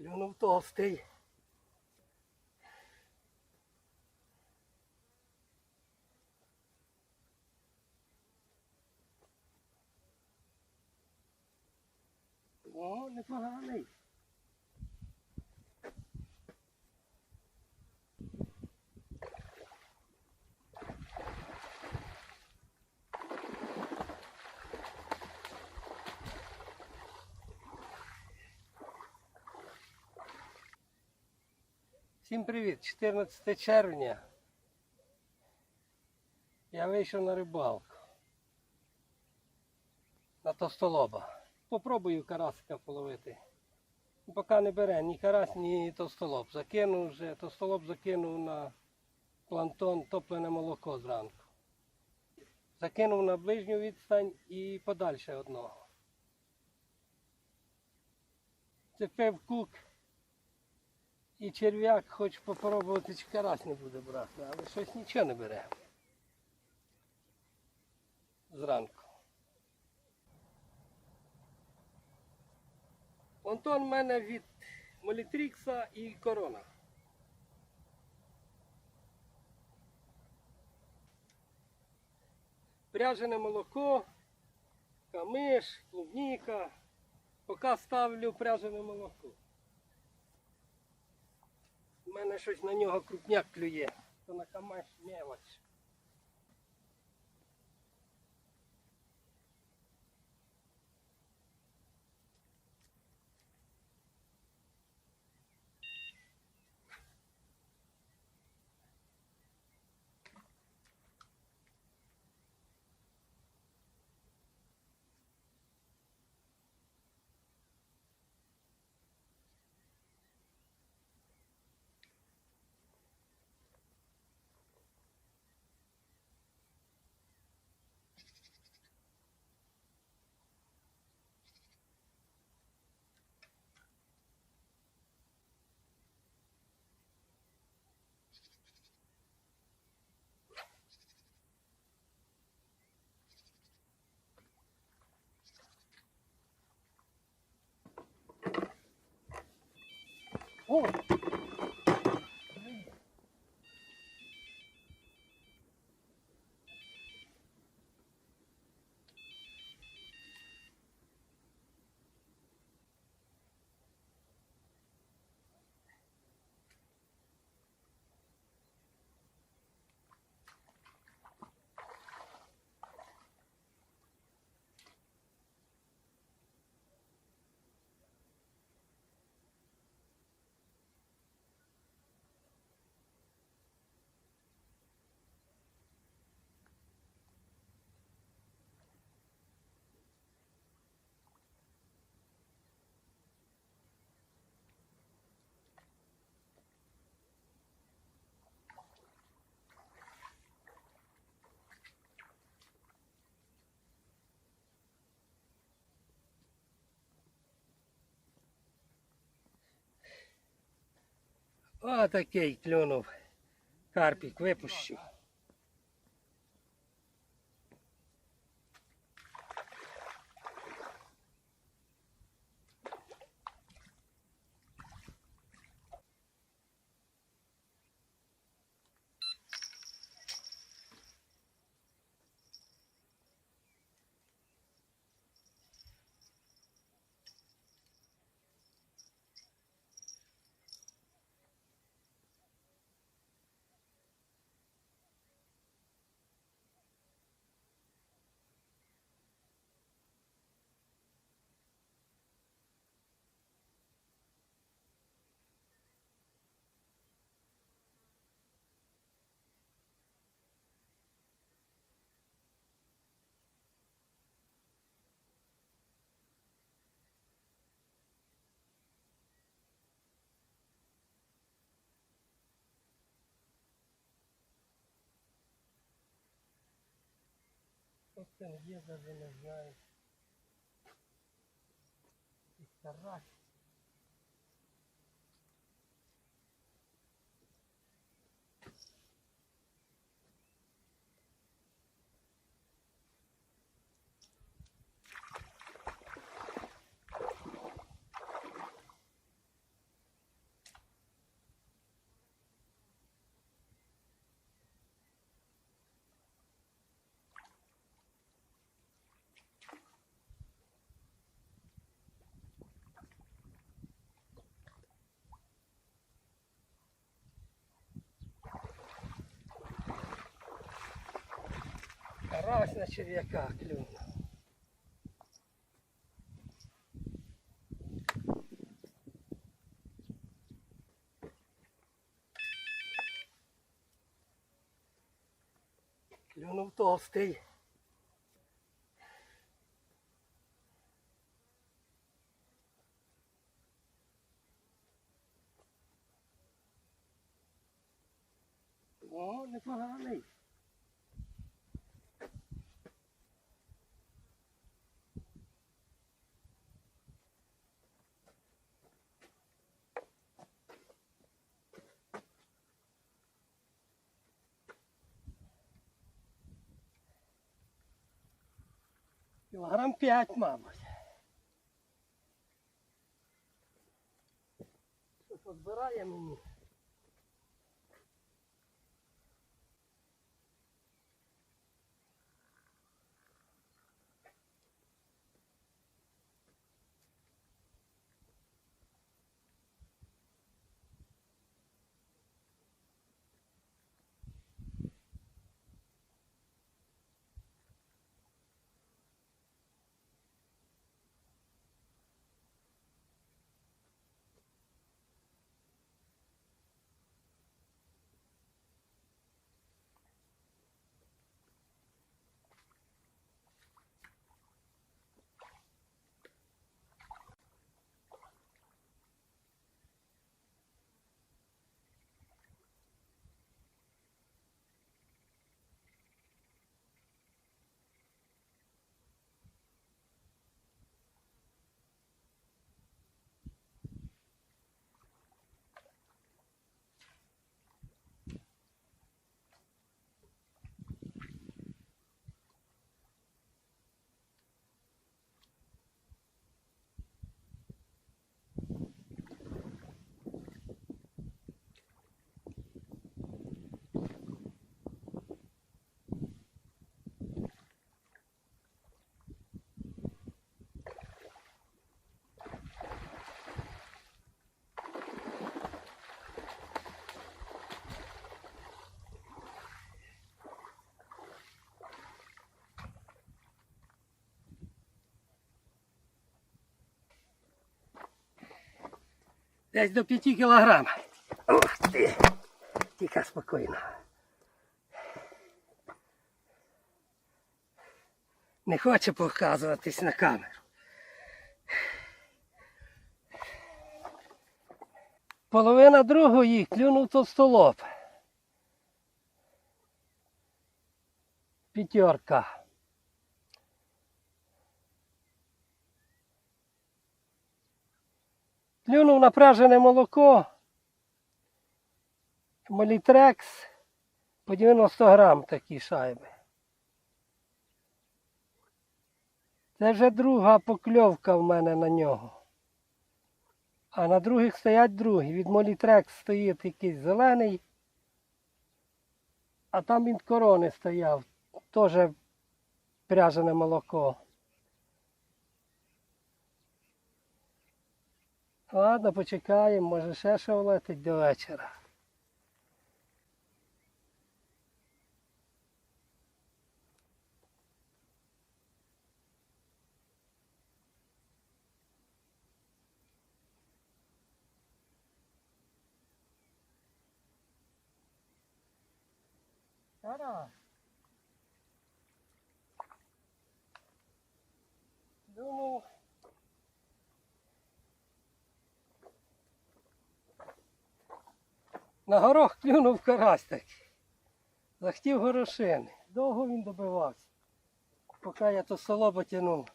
Skulle nog ta avsteg. Ja, nu får han i. Всім привіт! 14 червня. Я вийшов на рибалку. На товстолоба. Попробую карасика половити. Поки не бере ні карась, ні товстолоб. Закинув вже, товстолоб закинув на плантон топлене молоко зранку. Закинув на ближню відстань і подальше одного. Цепив кук. І черв'як хоче попробувати, чи карась не буде брати, але щось нічого не бере. Зранку. Антон в мене від Молітрікса і корона. Пряжене молоко, камиш, клубніка. Поки ставлю пряжене молоко. У мене щось на нього крупняк клює. То на камаш мелоч. 哦。О, такий клюнув. Карпік випущу. Хто там, є, даже не знаю. И карась. Карась на черв'яка клюнув. Клюнув толстий. О, непоганий. Кілограм п'ять, мабуть. Що позбирає мені? Десь до 5 кілограм. Ух ти. Тільки спокійно. Не хоче показуватись на камеру. Половина другої клюнув товстолоб. П'ятерка. Плюнув напражене молоко. Молітрекс по 90 грам такі шайби. Це вже друга покльовка в мене на нього. А на других стоять другі. Від Молітрекс стоїть якийсь зелений. А там від корони стояв. Теж пряжене молоко. Ладно, почекаємо, може ще що влетить до вечора. Тара. Думав, На горох клюнув карась такий. Захтів горошини. Довго він добивався. Поки я то село потягнув.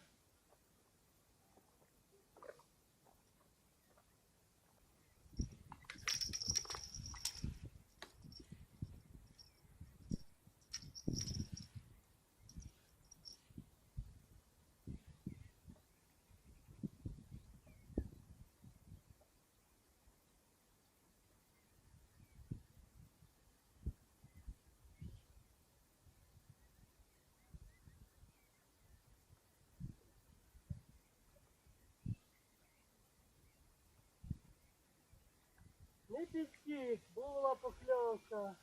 Не піскіть, була покльовка.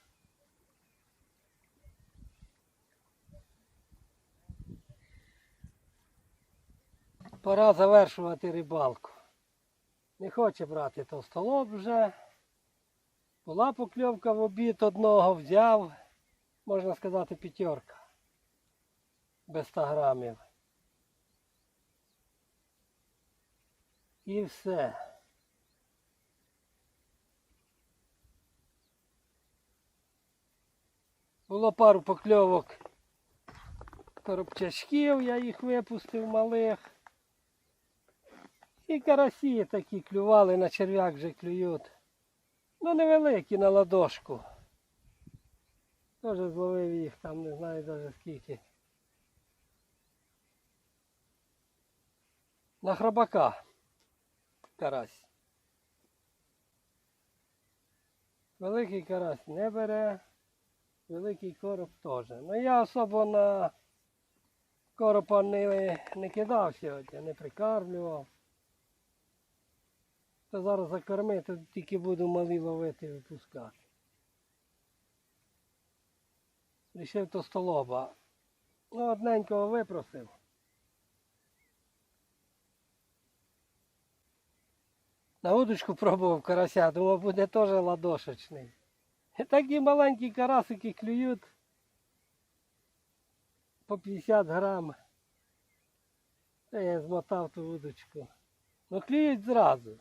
Пора завершувати рибалку. Не хоче брати товстолоб вже. Була покльовка в обід одного, взяв, можна сказати, п'ятерка. Без 100 грамів. І все. Було пару покльовок коробчачків, я їх випустив малих. І карасі такі клювали, на черв'як вже клюють. Ну невеликі на ладошку. Теж зловив їх там, не знаю навіть скільки. На храбака карась. Великий карась не бере, великий короб теж. Ну я особо на коропа не, не кидав сьогодні, не прикармлював. То зараз закормити, тільки буду малі ловити і випускати. Рішив то столоба. Ну, одненького випросив. На удочку пробував карася, думав, буде теж ладошечний. Такі маленькі карасики клюють по 50 грам. Я змотав ту удочку. Ну клюють зразу.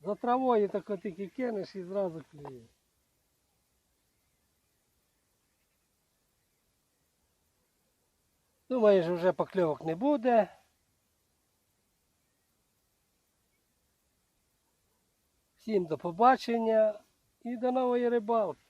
За травою тако тільки кинеш і зразу клює. Думаю, що вже покльовок не буде. Всім до побачення і до нової рибалки.